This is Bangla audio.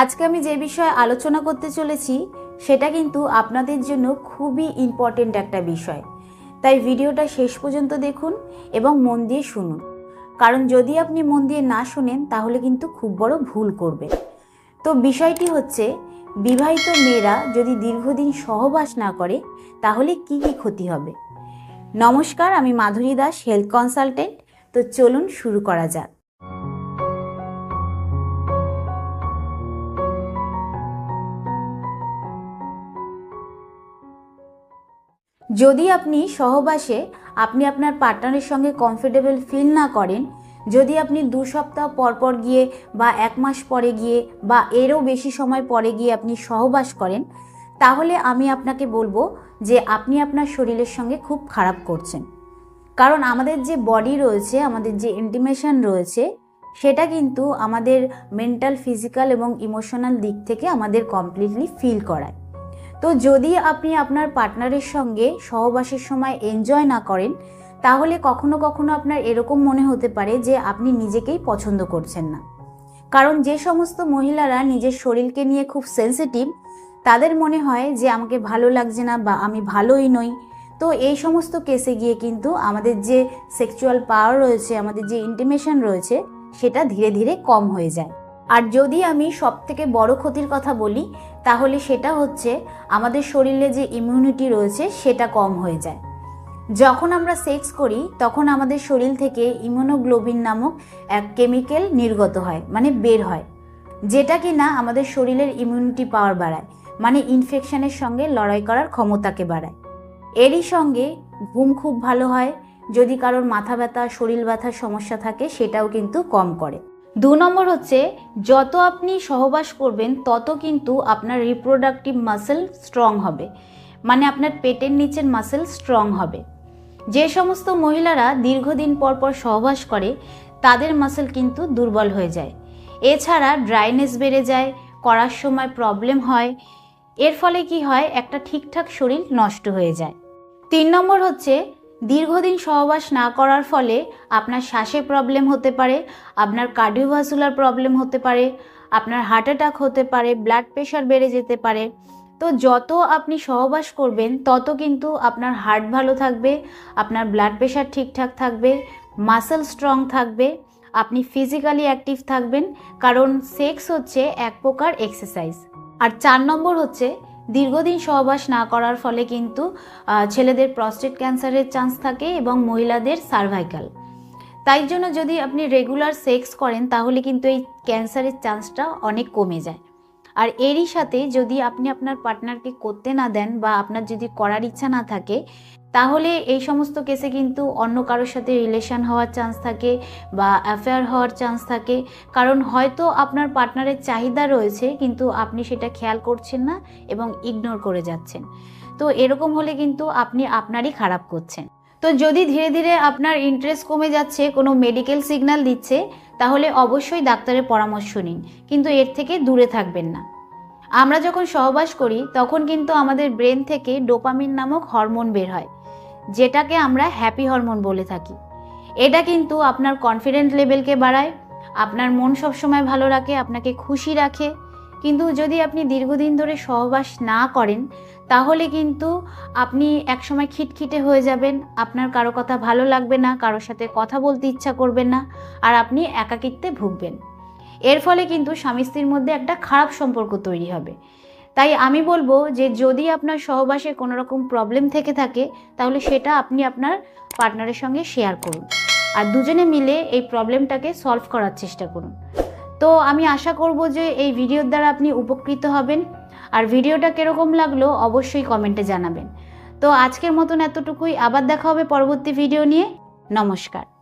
আজকে আমি যে বিষয়ে আলোচনা করতে চলেছি, সেটা কিন্তু আপনাদের জন্য খুবই ইম্পর্টেন্ট একটা বিষয়। তাই ভিডিওটা শেষ পর্যন্ত দেখুন এবং মন দিয়ে শুনুন। কারণ যদি আপনি মন দিয়ে না শুনেন, তাহলে কিন্তু খুব বড় ভুল করবে তো বিষয়টি হচ্ছে, বিবাহিত মেয়েরা যদি দীর্ঘদিন সহবাস না করে, তাহলে কি কি ক্ষতি হবে? নমস্কার, আমি মাধুরী দাস হেলথ কনসালটেন্ট তো চলুন শুরু করা যাক। যদি আপনি সহবাসে আপনি আপনার পার্টনারের সঙ্গে কমফোর্টেবল ফিল না করেন, যদি আপনি দু সপ্তাহ পর পর গিয়ে বা এক মাস পরে গিয়ে বা এরও বেশি সময় পরে গিয়ে আপনি সহবাস করেন, তাহলে আমি আপনাকে বলব যে আপনি আপনার শরীরের সঙ্গে খুব খারাপ করছেন। কারণ আমাদের যে বডি রয়েছে, আমাদের যে ইন্টিমেশন রয়েছে, সেটা কিন্তু আমাদের মেন্টাল ফিজিক্যাল এবং ইমোশনাল দিক থেকে আমাদের কমপ্লিটলি ফিল করায়। তো যদি আপনি আপনার পার্টনারের সঙ্গে সহবাসের সময় এনজয় না করেন, তাহলে কখনো কখনো আপনার এরকম মনে হতে পারে যে আপনি নিজেকেই পছন্দ করছেন না। কারণ যে সমস্ত মহিলারা নিজের শরীরকে নিয়ে খুব সেন্সিটিভ তাদের মনে হয় যে আমাকে ভালো লাগছে না বা আমি ভালোই নই। তো এই সমস্ত কেসে গিয়ে কিন্তু আমাদের যে সেক্সুয়াল পাওয়ার রয়েছে, আমাদের যে ইন্টিমেশন রয়েছে, সেটা ধীরে ধীরে কম হয়ে যায়। আর যদি আমি সব থেকে বড় ক্ষতির কথা বলি, তাহলে সেটা হচ্ছে আমাদের শরীরে যে ইমিউনিটি রয়েছে, সেটা কম হয়ে যায়। যখন আমরা সেক্স করি, তখন আমাদের শরীর থেকে ইমিউনোগ্লোবিন নামক এক কেমিক্যাল নির্গত হয় মানে বের হয়, যেটা কি না আমাদের শরীরের ইমিউনিটি পাওয়ার বাড়ায় মানে ইনফেকশনের সঙ্গে লড়াই করার ক্ষমতাকে বাড়ায়। এরই সঙ্গে ঘুম খুব ভালো হয়, যদি কারোর মাথা ব্যথা, শরীর ব্যথার সমস্যা থাকে, সেটাও কিন্তু কম করে। দু নম্বর হচ্ছে, যত আপনি সহবাস করবেন, তত কিন্তু আপনার রিপ্রোডাক্টিভ মাসেল স্ট্রং হবে। মানে আপনার পেটের নিচের মাসেল স্ট্রং হবে। যে সমস্ত মহিলারা দীর্ঘদিন পর পর সহবাস করে, তাদের মাসেল কিন্তু দুর্বল হয়ে যায়। এছাড়া ড্রাইনেস বেড়ে যায়, করার সময় প্রবলেম হয়। এর ফলে কি হয়? একটা ঠিকঠাক শরীর নষ্ট হয়ে যায়। তিন নম্বর হচ্ছে দীর্ঘদিন সহবাস না করার ফলে আপনার শ্বাসে প্রবলেম হতে পারে, আপনার কার্ডিওভাসুলার প্রবলেম হতে পারে, আপনার হার্ট অ্যাটাক হতে পারে ব্লাড প্রেশার বেড়ে যেতে পারে। তো যত আপনি সহবাস করবেন, তত কিন্তু আপনার হার্ট ভালো থাকবে, আপনার ব্লাড প্রেশার ঠিকঠাক থাকবে মাসেল স্ট্রং থাকবে, আপনি ফিজিক্যালি অ্যাক্টিভ থাকবেন, কারণ সেক্স হচ্ছে এক প্রকার এক্সারসাইজ আর চার নম্বর হচ্ছে দীর্ঘদিন সহবাস না করার ফলে কিন্তু ছেলেদের প্রস্টেট ক্যান্সারের চান্স থাকে এবং মহিলাদের সার্ভাইকাল তাই জন্য যদি আপনি রেগুলার সেক্স করেন, তাহলে কিন্তু এই ক্যান্সারের চান্সটা অনেক কমে যায়। আর এরই সাথে যদি আপনি আপনার পার্টনারকে করতে না দেন বা আপনার যদি করার ইচ্ছা না থাকে তাহলে এই সমস্ত কেসে কিন্তু অন্য কারোর সাথে রিলেশন হওয়ার চান্স থাকে বা অ্যাফেয়ার হওয়ার চান্স থাকে। কারণ হয়তো আপনার পার্টনারের চাহিদা রয়েছে, কিন্তু আপনি সেটা খেয়াল করছেন না এবং ইগনোর করে যাচ্ছেন। তো এরকম হলে কিন্তু আপনি আপনারই খারাপ করছেন। তো যদি ধীরে ধীরে আপনার ইন্টারেস্ট কমে যাচ্ছে, কোনো মেডিকেল সিগন্যাল দিচ্ছে, তাহলে অবশ্যই ডাক্তারের পরামর্শ নিন। কিন্তু এর থেকে দূরে থাকবেন না। আমরা যখন সহবাস করি, তখন কিন্তু আমাদের ব্রেন থেকে ডোপামিন নামক হরমোন বের হয়। যেটাকে আমরা হ্যাপি হরমোন বলে থাকি। এটা কিন্তু আপনার কনফিডেন্ট লেভেলকে বাড়ায়, আপনার মন সবসময় ভালো রাখে, আপনাকে খুশি রাখে। কিন্তু যদি আপনি দীর্ঘদিন ধরে সহবাস না করেন, তাহলে কিন্তু আপনি একসময় খিটখিটে হয়ে যাবেন, আপনার কারও কথা ভালো লাগবে না, কারোর সাথে কথা বলতে ইচ্ছা করবেন না, আর আপনি একাকিত্বে ভুগবেন। এর ফলে কিন্তু স্বামী স্ত্রীর মধ্যে একটা খারাপ সম্পর্ক তৈরি হবে। তাই আমি বলব যে যদি আপনার সহবাসে কোনো রকম প্রবলেম থেকে থাকে, তাহলে সেটা আপনি আপনার পার্টনারের সঙ্গে শেয়ার করুন। আর দুজনে মিলে এই প্রবলেমটাকে সলভ করার চেষ্টা করুন। তো আমি আশা করব যে এই ভিডিওর দ্বারা আপনি উপকৃত হবেন। আর ভিডিওটা কীরকম লাগল অবশ্যই কমেন্টে জানাবেন। তো আজকের মতন এতটুকুই। আবার দেখা হবে পরবর্তী ভিডিও নিয়ে। নমস্কার।